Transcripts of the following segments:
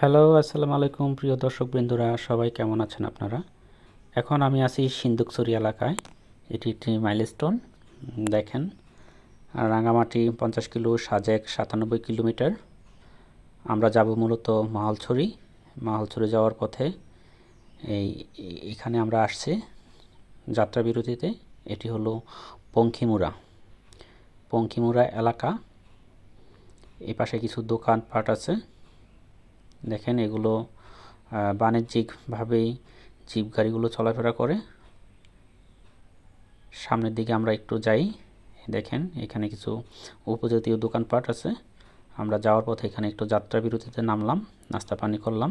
Hello, আসসালামু আলাইকুম প্রিয় দর্শক বৃন্দরা সবাই কেমন আছেন আপনারা? এখন আমি আছি সিন্দুকছড়ি এলাকায়, এটি একটি মাইলস্টোন দেখেন, রাঙামাটি পঞ্চাশ কিলো সাজেক সাতানব্বই কিলোমিটার। আমরা যাব মূলত মাহালছড়ি মাহালছড়ি যাওয়ার পথে এই, এখানে আমরা আসছি যাত্রা বিরতিতে, এটি হলো পঙ্খিমুরা পঙ্খিমুরা এলাকা এ পাশে কিছু দোকানপাট আছে। দেখেন এগুলো বাণিজ্যিকভাবেই জিপ গাড়িগুলো চলাফেরা করে। সামনের দিকে আমরা একটু যাই, দেখেন এখানে কিছু উপজাতীয় দোকানপাট আছে। আমরা যাওয়ার পথে এখানে একটু যাত্রা বিরতিতে নামলাম, নাস্তা পানি করলাম।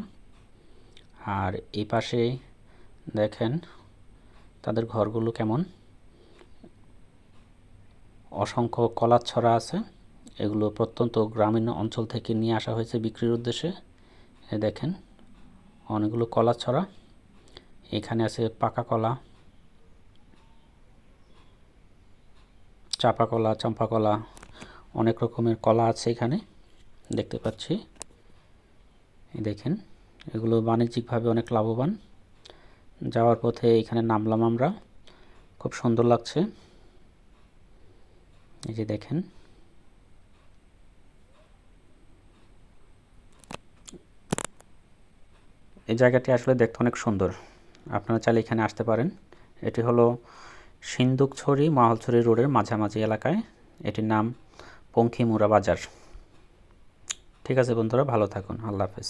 আর এই পাশে দেখেন তাদের ঘরগুলো কেমন। অসংখ্য কলার ছড়া আছে। এগুলো প্রত্যন্ত গ্রামীণ অঞ্চল থেকে নিয়ে আসা হয়েছে বিক্রির উদ্দেশ্যে। দেখেন, অনেকগুলো কলা ছড়া। এখানে আছে পাকা কলা, চাপা কলা, চম্পা কলা, অনেক রকমের কলা আছে এখানে, দেখতে পাচ্ছি। দেখেন, এগুলো বাণিজ্যিকভাবে অনেক লাভবান। যাওয়ার পথে এখানে নামলাম আমরা, খুব সুন্দর লাগছে। এই যে দেখেন এই জায়গাটি আসলে দেখতে অনেক সুন্দর। আপনারা চাইলে এখানে আসতে পারেন। এটি হলো সিন্দুকছড়ি মাহলছড়ি রোডের মাঝামাঝি এলাকায়। এটির নাম পঙ্খিমুরা বাজার। ঠিক আছে বন্ধুরা, ভালো থাকুন। আল্লাহ হাফেজ।